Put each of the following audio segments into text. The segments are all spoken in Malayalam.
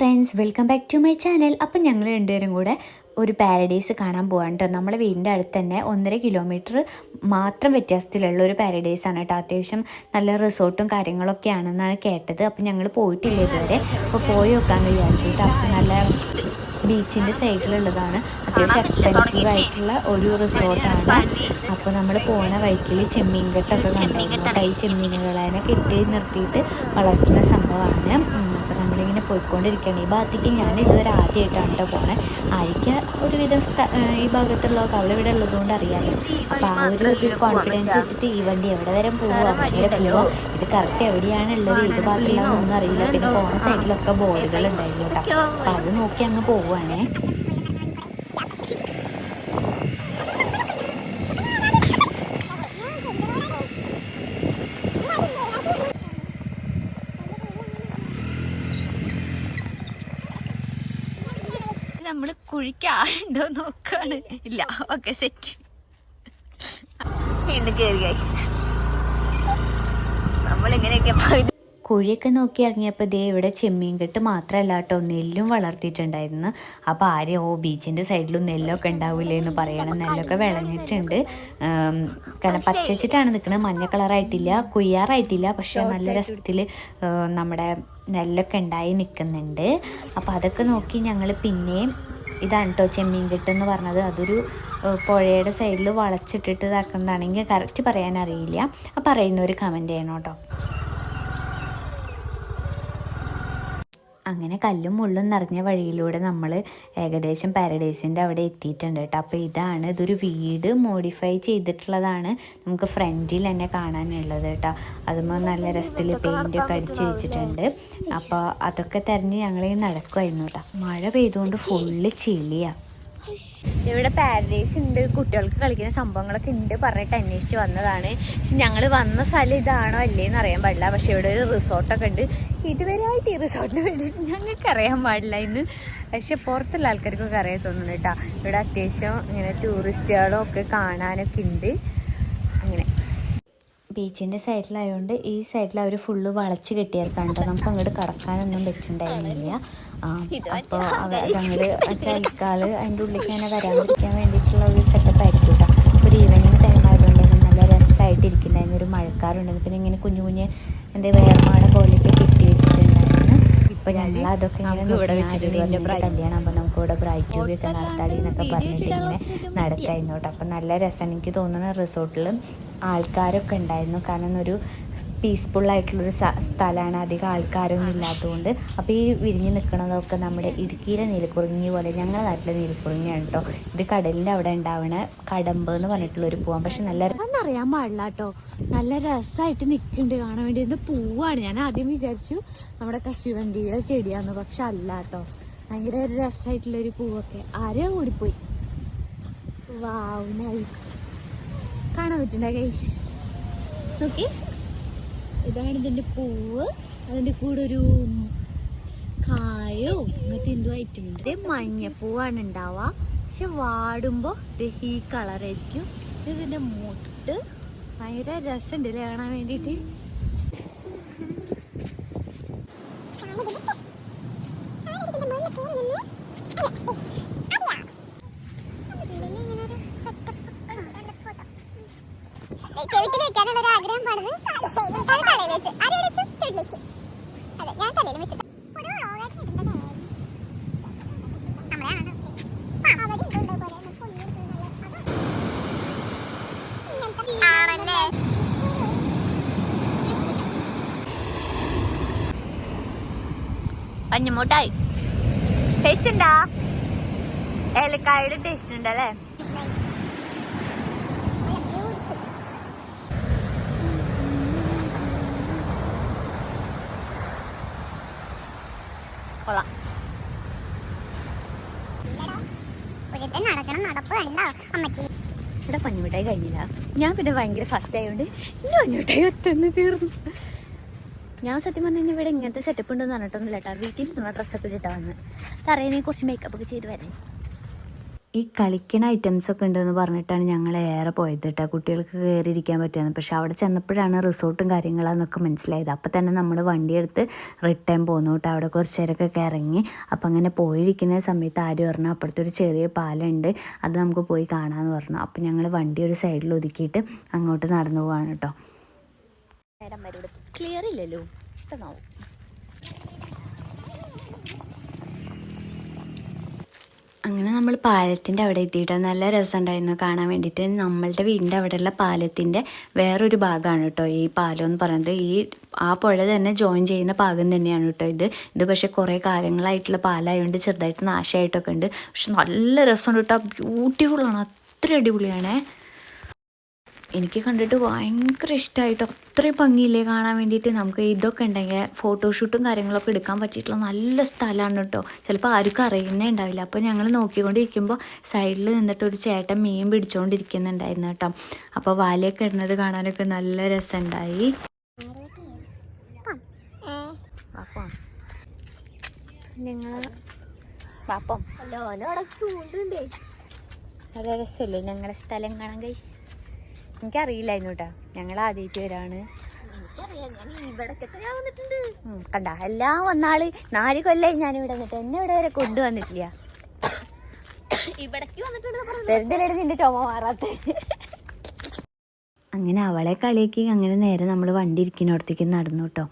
Friends welcome back to my channel. അപ്പം ഞങ്ങൾ രണ്ടുപേരും കൂടെ ഒരു പാരഡൈസ് കാണാൻ പോകാൻ കേട്ടോ നമ്മളെ വീടിന്റെ അടുത്ത് തന്നെ ഒന്നര കിലോമീറ്റർ മാത്രം വ്യത്യാസത്തിലുള്ള ഒരു പാരഡൈസ് ആണ് കേട്ടോ അത്യാവശ്യം നല്ല റിസോർട്ടും കാര്യങ്ങളൊക്കെ ആണെന്നാണ് കേട്ടത്. അപ്പം ഞങ്ങൾ പോയിട്ടില്ല ഇതുവരെ. അപ്പോൾ പോയി നോക്കാമെന്ന് വിചാരിച്ചിട്ട് അപ്പം നല്ല ബീച്ചിന്റെ സൈഡിലുള്ളതാണ്. അത്യാവശ്യം എക്സ്പെൻസീവ് ആയിട്ടുള്ള ഒരു റിസോർട്ടാണ് അപ്പോൾ നമ്മൾ പോണ വഴിക്കിൽ ചെമ്മീൻ കെട്ടൊക്കെ കണ്ടായിരുന്നു കൈ ചെമ്മീനുകളെ കെട്ടി നിർത്തിയിട്ട് വളർത്തുന്ന സംഭവമാണ്. നമ്മളിങ്ങനെ പോയിക്കൊണ്ടിരിക്കുകയാണ്. ഈ ഭാഗത്തേക്ക് ഞാൻ ഇതുവരെ ആദ്യമായിട്ടാണ് കേട്ടോ പോണേ. ആയിരിക്കും ഒരുവിധം സ്ഥ ഈ ഭാഗത്തുള്ളവർക്ക് അവിടെ ഇവിടെ ഉള്ളതുകൊണ്ട് അറിയാമല്ലോ അപ്പോൾ ആ ഒരു കോൺഫിഡൻസ് വെച്ചിട്ട് ഈ വണ്ടി എവിടെ വരെ പോവുക എവിടെ പോവുക ഇത് കറക്റ്റ് എവിടെയാണുള്ളത് ഏത് ഭാഗത്തുള്ളതൊന്നും അറിയില്ല. പിന്നെ പോണ സൈഡിലൊക്കെ ബോർഡുകൾ ഉണ്ടായിരുന്നു കേട്ടോ. അപ്പോൾ അത് നോക്കി അങ്ങ് പോവുകയാണേ നമ്മൾ കുഴിക്ക് ആളുണ്ടോ നോക്കാണ്. ഇല്ല ഓക്കെ സെറ്റ് വീണ്ടും കേറി നമ്മളിങ്ങനെയൊക്കെ കുഴിയൊക്കെ നോക്കി ഇറങ്ങിയപ്പോൾ ദേ ഇവിടെ ചെമ്മീൻ കെട്ട് മാത്രമല്ല കേട്ടോ നെല്ലും വളർത്തിയിട്ടുണ്ടായിരുന്നു. അപ്പോൾ ആരും ഓ ബീച്ചിന്റെ സൈഡിലും നെല്ലൊക്കെ ഉണ്ടാവില്ലേ എന്ന് പറയണം. നെല്ലൊക്കെ വിളഞ്ഞിട്ടുണ്ട്. കാരണം പച്ചച്ചിട്ടാണ് നിൽക്കുന്നത് മഞ്ഞ കളറായിട്ടില്ല കുയ്യാറായിട്ടില്ല. പക്ഷേ നല്ല രസത്തിൽ നമ്മുടെ നെല്ലൊക്കെ ഉണ്ടായി നിൽക്കുന്നുണ്ട് അപ്പോൾ അതൊക്കെ നോക്കി ഞങ്ങൾ പിന്നെയും ഇതാണ് കേട്ടോ ചെമ്മീൻ കിട്ടെന്ന് പറഞ്ഞത്. അതൊരു പുഴയുടെ സൈഡിൽ വളച്ചിട്ടിട്ട് ഇതാക്കുന്നതാണെങ്കിൽ കറക്റ്റ് അറിയില്ല അപ്പോൾ ഒരു കമന്റ് ചെയ്യണം കേട്ടോ അങ്ങനെ കല്ലും മുള്ളും നിറഞ്ഞ വഴിയിലൂടെ നമ്മൾ ഏകദേശം പാരഡൈസിന്റെ അവിടെ എത്തിയിട്ടുണ്ട് കേട്ടോ. അപ്പോൾ ഇതാണ് ഇതൊരു വീട് മോഡിഫൈ ചെയ്തിട്ടുള്ളതാണ് നമുക്ക് ഫ്രണ്ടിൽ തന്നെ കാണാനുള്ളത് കേട്ടോ. അതുമ്പോൾ നല്ല രസത്തിൽ പെയിന്റൊക്കെ അടിച്ച് വെച്ചിട്ടുണ്ട്. അപ്പോൾ അതൊക്കെ തിരഞ്ഞ് ഞങ്ങൾ നടക്കുമായിരുന്നു കേട്ടോ. മഴ പെയ്തുകൊണ്ട് ഫുള്ള് ചെളിയാണ് ഇവിടെ പാരഡൈസ് ഉണ്ട്. കുട്ടികൾക്ക് കളിക്കുന്ന സംഭവങ്ങളൊക്കെ ഉണ്ട്. പറഞ്ഞിട്ട് അന്വേഷിച്ച് വന്നതാണ്. പക്ഷെ ഞങ്ങൾ വന്ന സ്ഥലം ഇതാണോ അല്ലേന്ന് അറിയാൻ പാടില്ല. പക്ഷെ ഇവിടെ ഒരു റിസോർട്ടൊക്കെ ഉണ്ട്. ഇതുവരെയായിട്ട് ഈ റിസോർട്ടിന് വേണ്ടിയിട്ട് ഞങ്ങൾക്ക് അറിയാൻ പാടില്ല ഇന്ന്. പക്ഷെ പുറത്തുള്ള ആൾക്കാർക്കൊക്കെ അറിയാൻ തോന്നുന്നു കേട്ടോ. ഇവിടെ അത്യാവശ്യം ഇങ്ങനെ ടൂറിസ്റ്റുകളും ഒക്കെ കാണാനൊക്കെ ഉണ്ട്. അങ്ങനെ. ബീച്ചിന്റെ സൈഡിലായതുകൊണ്ട് ഈ സൈഡിൽ അവർ ഫുള്ള് വളച്ച് കെട്ടിയേർക്കാണ് കേട്ടോ. നമുക്ക് അങ്ങോട്ട് കടക്കാനൊന്നും വെച്ചിട്ടുണ്ടായിരുന്നില്ല അപ്പോൾ അതങ്ങോട്ട് ചളിക്കാൾ അതിന്റെ ഉള്ളിലേക്ക് അങ്ങനെ വരാതിരിക്കാൻ വേണ്ടിയിട്ടുള്ള ഒരു സെറ്റപ്പ് ആയിരിക്കും കേട്ടോ. ഒരു ഈവനിങ് ടൈം ആയതുകൊണ്ട് നല്ല രസമായിട്ടിരിക്കുന്നുണ്ടായിരുന്നു ഒരു മഴക്കാറുണ്ടായിരുന്നു പിന്നെ ഇങ്ങനെ കുഞ്ഞു കുഞ്ഞ് എന്താ വേർമാട പോലെയൊക്കെ ഇപ്പൊ ഞങ്ങൾ അതൊക്കെ ഇങ്ങനെ ഇവിടെ കല്യാണം അപ്പൊ നമുക്ക് ഇവിടെ ബ്രൈറ്റ് ട്യൂബ് ഒക്കെ നടത്താടി എന്നൊക്കെ പറഞ്ഞിട്ട് ഇങ്ങനെ നടക്കായിരുന്നു കേട്ടോ. അപ്പൊ നല്ല രസം. എനിക്ക് തോന്നുന്ന റിസോർട്ടിൽ ആൾക്കാരൊക്കെ ഉണ്ടായിരുന്നു. കാരണം ഒരു പീസ്ഫുൾ ആയിട്ടുള്ളൊരു സ്ഥലമാണ് അധികം ആൾക്കാരൊന്നും ഇല്ലാത്തതുകൊണ്ട്. അപ്പോൾ ഈ വിരിഞ്ഞു നിൽക്കുന്നതൊക്കെ നമ്മുടെ ഇടുക്കിയിലെ നീലക്കുറിഞ്ഞി പോലെ ഞങ്ങളുടെ നാട്ടിലെ നീലക്കുറിഞ്ഞിയാണ് കേട്ടോ ഇത് കടലിന്റെ അവിടെ ഉണ്ടാവണ കടമ്പ് എന്ന് പറഞ്ഞിട്ടുള്ളൊരു പൂവാണ്. പക്ഷെ നല്ല അറിയാൻ പാടില്ല കേട്ടോ നല്ല രസമായിട്ട് നിൽക്കുന്നുണ്ട് കാണാൻ വേണ്ടി ഇത് പൂവാണ്. ഞാൻ ആദ്യം വിചാരിച്ചു നമ്മുടെ കശുവണ്ടിയുടെ ചെടിയാന്ന് പക്ഷെ അല്ല കേട്ടോ ഭയങ്കര ഒരു രസമായിട്ടുള്ള ഒരു പൂവൊക്കെ. ആരോ ഓടിപ്പോയി. വാവ് നൈസ് കാണാൻ പറ്റുന്ന ഗൈസ്? നോക്കി. ഇതാണ് ഇതിന്റെ പൂവ്. അതിന്റെ കൂടെ ഒരു കായോ അങ്ങനത്തെ എന്തോ ഉണ്ട്. മഞ്ഞപ്പൂവാണ് ഉണ്ടാവുക. പക്ഷെ വാടുമ്പോൾ ഈ കളറായിരിക്കും. ഇതിന്റെ മുട്ട്. ഭയങ്കര രസമുണ്ട് അല്ലേ കാണാൻ വേണ്ടിയിട്ട്? ചെവിട്ടിൽ വെക്കാനുള്ള ഒരു ആഗ്രഹം പാടുന്നത് അത് തലയിൽ വെച്ച്. ആരും വെച്ച് ചെവിട്ടിൽ വെച്ച് അതെ ഞാൻ തലയിൽ വെച്ചിട്ട്. പഞ്ഞുമൂട്ടായി. ടേസ്റ്റ് ഉണ്ടാ? ഏലക്കായുടെ ടേസ്റ്റ് ഉണ്ടല്ലേ? നടക്കണം നടപ്പ് കണ്ടോ അമ്മച്ചി. ഇവിടെ പഞ്ഞുമിഠായി കഴിഞ്ഞില്ല. ഞാൻ പിന്നെ ഭയങ്കര ഫസ്റ്റ് ആയതുകൊണ്ട് ഇനി പഞ്ഞുമിഠായി ഒറ്റന്ന് തീർന്നു. ഞാൻ സത്യം പറഞ്ഞു കഴിഞ്ഞാൽ ഇവിടെ ഇങ്ങനത്തെ സെറ്റപ്പ് ഉണ്ടെന്ന് പറഞ്ഞിട്ടൊന്നുമില്ല കേട്ടോ വീട്ടിൽ നിന്നുള്ള ഡ്രസ്സൊക്കെ ഇട്ടാ വന്ന്. തറയിനെ കുറച്ച് മേക്കപ്പ് ഒക്കെ ചെയ്ത് വരാൻ ഈ കളിക്കണ ഐറ്റംസ് ഒക്കെ ഉണ്ടെന്ന് പറഞ്ഞിട്ടാണ് ഞങ്ങൾ ഏറെ പോയത് കേട്ടോ കുട്ടികൾക്ക് കയറിയിരിക്കാൻ പറ്റുന്നത് പക്ഷെ അവിടെ ചെന്നപ്പോഴാണ് റിസോർട്ടും കാര്യങ്ങളാന്നൊക്കെ മനസ്സിലായത്. അപ്പം തന്നെ നമ്മൾ വണ്ടിയെടുത്ത് റിട്ടേൺ പോന്നു കേട്ടോ അവിടെ കുറച്ച് നേരമൊക്കെ ഇറങ്ങി. അപ്പം അങ്ങനെ പോയിരിക്കുന്ന സമയത്ത് ആര് പറഞ്ഞു അപ്പുറത്തെ ഒരു ചെറിയ പാലമുണ്ട് അത് നമുക്ക് പോയി കാണാമെന്ന് പറഞ്ഞു. അപ്പം ഞങ്ങൾ വണ്ടി ഒരു സൈഡിൽ ഒതുക്കിയിട്ട് അങ്ങോട്ട് നടന്നു പോവാണ് കേട്ടോ ക്ലിയർ ഇല്ലല്ലോ. ഇഷ്ടമാവും അങ്ങനെ നമ്മൾ പാലത്തിന്റെ അവിടെ എത്തിയിട്ട് നല്ല രസമുണ്ടായിരുന്നു കാണാൻ വേണ്ടിയിട്ട്. നമ്മളുടെ വീടിന്റെ അവിടെയുള്ള പാലത്തിന്റെ വേറൊരു ഭാഗമാണ് കേട്ടോ ഈ പാലം എന്ന് പറയുന്നത്. ഈ ആ പുഴ തന്നെ ജോയിൻ ചെയ്യുന്ന ഭാഗം തന്നെയാണ് കേട്ടോ ഇത്. ഇത് പക്ഷേ കുറേ കാലങ്ങളായിട്ടുള്ള പാലമായതുകൊണ്ട് ചെറുതായിട്ട് നാശമായിട്ടൊക്കെ ഉണ്ട്. പക്ഷെ നല്ല രസമുണ്ട് കേട്ടോ. ബ്യൂട്ടിഫുള്ളാണ് അത്ര അടിപൊളിയാണേ. എനിക്ക് കണ്ടിട്ട് ഭയങ്കര ഇഷ്ടമായിട്ട് അത്രയും ഭംഗിയില്ലേ കാണാൻ വേണ്ടിയിട്ട് നമുക്ക് ഇതൊക്കെ ഉണ്ടെങ്കിൽ ഫോട്ടോഷൂട്ടും കാര്യങ്ങളൊക്കെ എടുക്കാൻ പറ്റിയിട്ടുള്ള നല്ല സ്ഥലമാണ് കേട്ടോ. ചിലപ്പോൾ ആർക്കും അറിയുന്നേ ഉണ്ടാവില്ല. അപ്പോൾ ഞങ്ങൾ നോക്കിക്കൊണ്ടിരിക്കുമ്പോൾ സൈഡിൽ നിന്നിട്ട് ഒരു ചേട്ടൻ മീൻ പിടിച്ചുകൊണ്ടിരിക്കുന്നുണ്ടായിരുന്നു കേട്ടോ. അപ്പോൾ വാലയൊക്കെ ഇടുന്നത് കാണാനൊക്കെ നല്ല രസമുണ്ടായി. നിങ്ങൾ പാപ്പം. ഹലോ അവിടെ ചൂണ്ടുണ്ടേ നല്ല രസമല്ലേ? ഞങ്ങളുടെ സ്ഥലം കാണാൻ കഴിച്ച് എനിക്കറിയില്ലായിരുന്നു കേട്ടോ ഞങ്ങൾ ആദ്യമായിട്ട് വരാണ് കണ്ട. എല്ലാം വന്നാൾ നാല് കൊല്ലായി ഞാൻ ഇവിടെ വന്നിട്ട്. എന്നെ ഇവിടെ വരെ കൊണ്ടുവന്നിട്ടില്ല. വെറുതെ നിന്റെ ചുമ മാറാത്ത. അങ്ങനെ അവളെ കളിയാക്കി അങ്ങനെ നേരെ നമ്മൾ വണ്ടി ഇരിക്കുന്നിടത്തേക്ക് നടന്നു കേട്ടോ.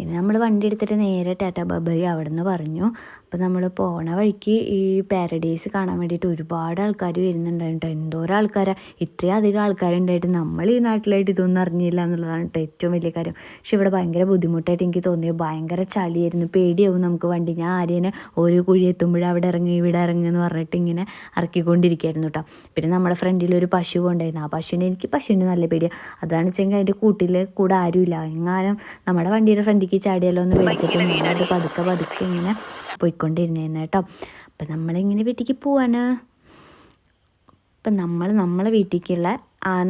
ഇനി നമ്മൾ വണ്ടി എടുത്തിട്ട് നേരെ ടാറ്റാ ബബായി അവിടെ നിന്ന് പറഞ്ഞു. അപ്പോൾ നമ്മൾ പോണ വഴിക്ക് ഈ പാരഡൈസ് കാണാൻ വേണ്ടിയിട്ട് ഒരുപാട് ആൾക്കാർ വരുന്നുണ്ടായിട്ടോ എന്തോരം ആൾക്കാരാ? ഇത്രയും അധികം ആൾക്കാരുണ്ടായിട്ട് നമ്മൾ ഈ നാട്ടിലായിട്ട് ഇതൊന്നും അറിഞ്ഞില്ല എന്നുള്ളതാണ് കേട്ടോ ഏറ്റവും വലിയ കാര്യം. പക്ഷെ ഇവിടെ ഭയങ്കര ബുദ്ധിമുട്ടായിട്ട് എനിക്ക് തോന്നിയത്. ഭയങ്കര ചളിയായിരുന്നു. പേടിയാവും നമുക്ക് വണ്ടി. ഞാൻ ആര്യനെ ഓരോ കുഴി എത്തുമ്പോഴും അവിടെ ഇറങ്ങി ഇവിടെ ഇറങ്ങി എന്ന് പറഞ്ഞിട്ട് ഇങ്ങനെ ഇറക്കിക്കൊണ്ടിരിക്കുകയായിരുന്നു കേട്ടോ പിന്നെ നമ്മുടെ ഫ്രണ്ടിൽ ഒരു പശു ഉണ്ടായിരുന്നു ആ പശുവിനെ എനിക്ക് പശുവിന് നല്ല പേടിയാണ് അതാണ് വെച്ചെങ്കിൽ അതിന്റെ കൂട്ടിൽ കൂടെ ആരുമില്ല. എങ്ങാനും നമ്മുടെ വണ്ടിയുടെ ഫ്രണ്ടിക്ക് ചാടിയാലോ എന്ന് പേടിച്ചിട്ട് ഞാനത് പതുക്കെ പതുക്കെ ഇങ്ങനെ പോയിക്കൊണ്ടിരുന്നേന്ന് കേട്ടോ. അപ്പം നമ്മളിങ്ങനെ വീട്ടിലേക്ക് പോവാണ്. അപ്പം നമ്മൾ നമ്മളെ വീട്ടിലേക്കുള്ള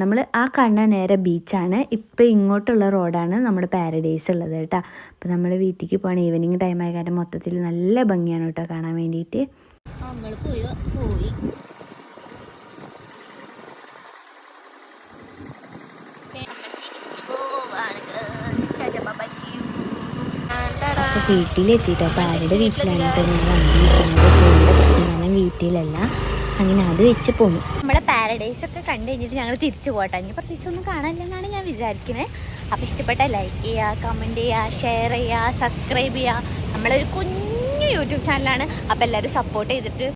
നമ്മൾ ആ കണ്ണ നേരെ ബീച്ചാണ്. ഇപ്പം ഇങ്ങോട്ടുള്ള റോഡാണ് നമ്മുടെ പാരഡൈസ് ഉള്ളത് കേട്ടോ. അപ്പം നമ്മൾ വീട്ടിലേക്ക് പോകണം ഈവനിങ് ടൈം ആയ കാരണം മൊത്തത്തിൽ നല്ല ഭംഗിയാണ് കേട്ടോ കാണാൻ വേണ്ടിയിട്ട്. നമ്മൾ പോയി പോയി. വീട്ടിലെത്തിയിട്ട് അപ്പോൾ ആരുടെ വീട്ടിലാണ് കേട്ടോ ഞാൻ വണ്ടി പ്രശ്നം? വീട്ടിലല്ല. അങ്ങനെ അത് വെച്ച് പോന്നു. നമ്മുടെ പാരഡൈസ് ഒക്കെ കണ്ടു കഴിഞ്ഞിട്ട് ഞങ്ങൾ തിരിച്ചു പോകട്ടെ. ഇനി പ്രത്യേകിച്ചൊന്നും കാണാനില്ലെന്നാണ് ഞാൻ വിചാരിക്കുന്നത് അപ്പോൾ ഇഷ്ടപ്പെട്ട ലൈക്ക് ചെയ്യുക കമന്റ് ചെയ്യുക ഷെയർ ചെയ്യുക സബ്സ്ക്രൈബ് ചെയ്യുക. നമ്മളൊരു കുഞ്ഞു യൂട്യൂബ് ചാനലാണ് അപ്പോൾ എല്ലാവരും സപ്പോർട്ട് ചെയ്തിട്ട്